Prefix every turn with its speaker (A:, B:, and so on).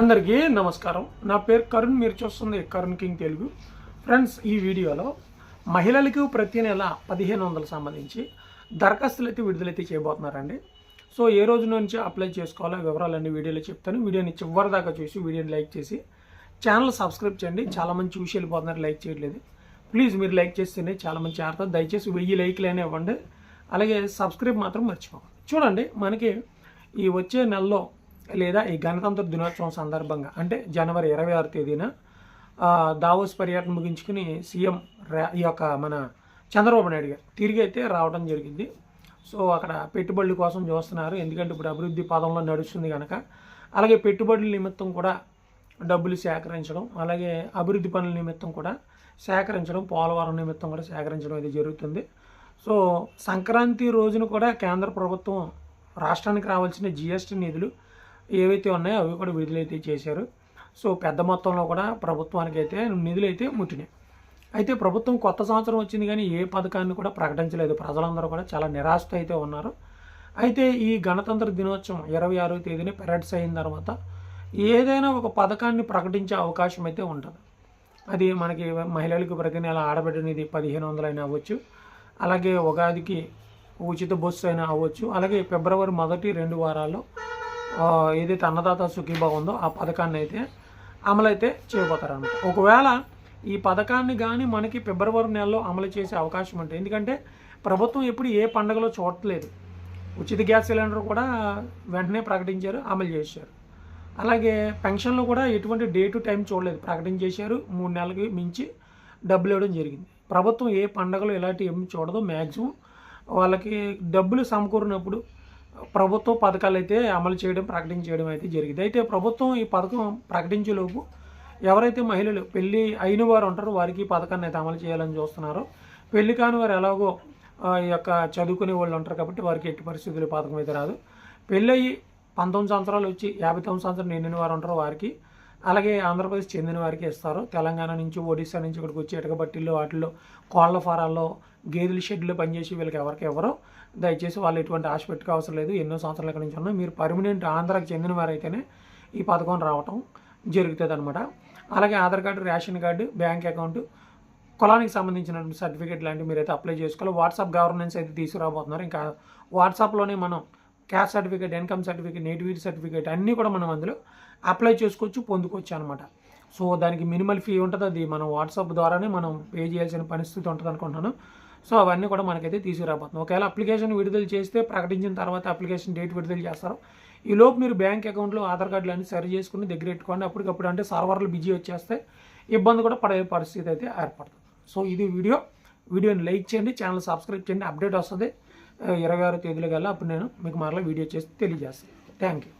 A: అందరికీ నమస్కారం. నా పేరు కరుణ్ మీరు చూస్తుంది కరుణ్ కింగ్ తెలుగు. ఫ్రెండ్స్ ఈ వీడియోలో మహిళలకు ప్రతి నెల పదిహేను వందలు సంబంధించి దరఖాస్తులు అయితే విడుదలైతే చేయబోతున్నారండి. సో ఏ రోజు నుంచి అప్లై చేసుకోవాలో వివరాలన్నీ వీడియోలో చెప్తాను. వీడియోని చివరి దాకా చూసి వీడియోని లైక్ చేసి ఛానల్ సబ్స్క్రైబ్ చేయండి. చాలా మంది చూసి వెళ్ళిపోతున్నారు లైక్ చేయట్లేదు. ప్లీజ్ మీరు లైక్ చేస్తేనే చాలా మంచి దయచేసి వెయ్యి లైక్లు అయినా ఇవ్వండి. అలాగే సబ్స్క్రైబ్ మాత్రం మర్చిపోకండి. చూడండి మనకి ఈ వచ్చే నెలలో లేదా ఈ గణతంత్ర దినోత్సవం సందర్భంగా అంటే జనవరి ఇరవై ఆరు తేదీన దావోస్ పర్యటన ముగించుకుని సీఎం ఈ యొక్క మన చంద్రబాబు నాయుడు గారు తిరిగి అయితే రావడం జరిగింది. సో అక్కడ పెట్టుబడుల కోసం చూస్తున్నారు. ఎందుకంటే ఇప్పుడు అభివృద్ధి పదంలో నడుస్తుంది కనుక అలాగే పెట్టుబడుల నిమిత్తం కూడా డబ్బులు సేకరించడం అలాగే అభివృద్ధి పనుల నిమిత్తం కూడా సేకరించడం పోలవరం నిమిత్తం కూడా సేకరించడం ఇది జరుగుతుంది. సో సంక్రాంతి రోజున కూడా కేంద్ర ప్రభుత్వం రాష్ట్రానికి రావాల్సిన జిఎస్టీ నిధులు ఏవైతే ఉన్నాయో అవి కూడా విడుదలైతే చేశారు. సో పెద్ద మొత్తంలో కూడా ప్రభుత్వానికి అయితే నిధులు అయితే ముట్టినాయి. అయితే ప్రభుత్వం కొత్త సంవత్సరం వచ్చింది కానీ ఏ పథకాన్ని కూడా ప్రకటించలేదు. ప్రజలందరూ కూడా చాలా నిరాశతో అయితే ఉన్నారు. అయితే ఈ గణతంత్ర దినోత్సవం ఇరవై ఆరో తేదీన పెరడ్స్ అయిన తర్వాత ఏదైనా ఒక పథకాన్ని ప్రకటించే అవకాశం అయితే ఉంటుంది. అది మనకి మహిళలకు ప్రతి నెల ఆడబిడ్డనిది పదిహేను వందలు అయినా అవ్వచ్చు. అలాగే ఉగాదికి ఉచిత బస్సు అయినా అవ్వచ్చు. అలాగే ఫిబ్రవరి మొదటి రెండు వారాల్లో ఏదైతే అన్నదాత సుఖీభావ ఉందో ఆ పథకాన్ని అయితే అమలైతే చేయబోతారనమాట ఒకవేళ ఈ పథకాన్ని కానీ మనకి ఫిబ్రవరి నెలలో అమలు చేసే అవకాశం ఉంటుంది ఎందుకంటే ప్రభుత్వం ఎప్పుడు ఏ పండుగలో చూడట్లేదు. ఉచిత గ్యాస్ సిలిండర్ కూడా వెంటనే ప్రకటించారు అమలు చేశారు. అలాగే పెన్షన్లు కూడా ఎటువంటి డే టు టైం చూడలేదు ప్రకటించేశారు మూడు నెలలకి మించి డబ్బులు ఇవ్వడం జరిగింది. ప్రభుత్వం ఏ పండగలు ఇలాంటివి ఏమి చూడదు మ్యాక్సిమం వాళ్ళకి డబ్బులు సమకూరినప్పుడు ప్రభుత్వ పథకాలు అయితే అమలు చేయడం ప్రకటించడం అయితే జరిగింది. అయితే ప్రభుత్వం ఈ పథకం ప్రకటించేలోపు ఎవరైతే మహిళలు పెళ్ళి అయిన వారు ఉంటారో వారికి ఈ పథకాన్ని అయితే అమలు చేయాలని చూస్తున్నారో. పెళ్ళి కాని వారు ఎలాగో ఈ యొక్క చదువుకునే వాళ్ళు ఉంటారు కాబట్టి వారికి ఎట్టి పరిస్థితులు పథకం అయితే రాదు. పెళ్ళయి పంతొమ్మిది సంవత్సరాలు వచ్చి యాభై తొమ్మిది సంవత్సరాలు నిండిన వారు ఉంటారో వారికి అలాగే ఆంధ్రప్రదేశ్ చెందిన వారికి ఇస్తారు. తెలంగాణ నుంచి ఒడిశా నుంచి ఇక్కడికి వచ్చి ఎటకబట్టిల్లో వాటిల్లో కోళ్ళ ఫారాల్లో గేదెల షెడ్లు పనిచేసి వీళ్ళకి ఎవరికి ఎవరు దయచేసి వాళ్ళు ఎటువంటి ఆశ పెట్టుకో అవసరం లేదు. ఎన్నో సంవత్సరాల ఇక్కడ నుంచి ఉన్నా. మీరు పర్మనెంట్ ఆంధ్రాకి చెందిన వారైతేనే ఈ పథకం రావటం జరుగుతుంది అనమాట అలాగే Aadhaar card ration card bank account కులానికి సంబంధించిన సర్టిఫికేట్ లాంటివి మీరైతే అప్లై చేసుకోవాలి. వాట్సాప్ గవర్నెన్స్ అయితే తీసుకురాబోతున్నారు. ఇంకా వాట్సాప్లోనే మనం caste certificate income certificate nativity certificate అన్నీ కూడా మనం అందులో అప్లై చేసుకోవచ్చు పొందుకోవచ్చు అనమాట సో దానికి మినిమల్ ఫీ ఉంటుంది. అది మనం వాట్సాప్ ద్వారానే మనం పే చేయాల్సిన పరిస్థితి ఉంటుంది అనుకుంటున్నాను. సో అవన్నీ కూడా మనకైతే తీసుకురాబోతుంది ఒకవేళ అప్లికేషన్ విడుదల చేస్తే ప్రకటించిన తర్వాత అప్లికేషన్ డేట్ విడుదల చేస్తారు. ఈ లోపు మీరు బ్యాంక్ అకౌంట్లో ఆధార్ కార్డులు అన్ని సరి చేసుకుని దగ్గర పెట్టుకోండి. అప్పటికప్పుడు అంటే సర్వర్లు బిజీ వచ్చేస్తే ఇబ్బంది కూడా పడే పరిస్థితి అయితే ఏర్పడుతుంది. సో ఇది వీడియో. వీడియోని లైక్ చేయండి. ఛానల్ సబ్స్క్రైబ్ చేయండి. అప్డేట్ వస్తుంది. ఇరవై ఆరో తేదీలో కల్లా అప్పుడు నేను మీకు మరలా వీడియో చేసి తెలియజేస్తాను. Thank you.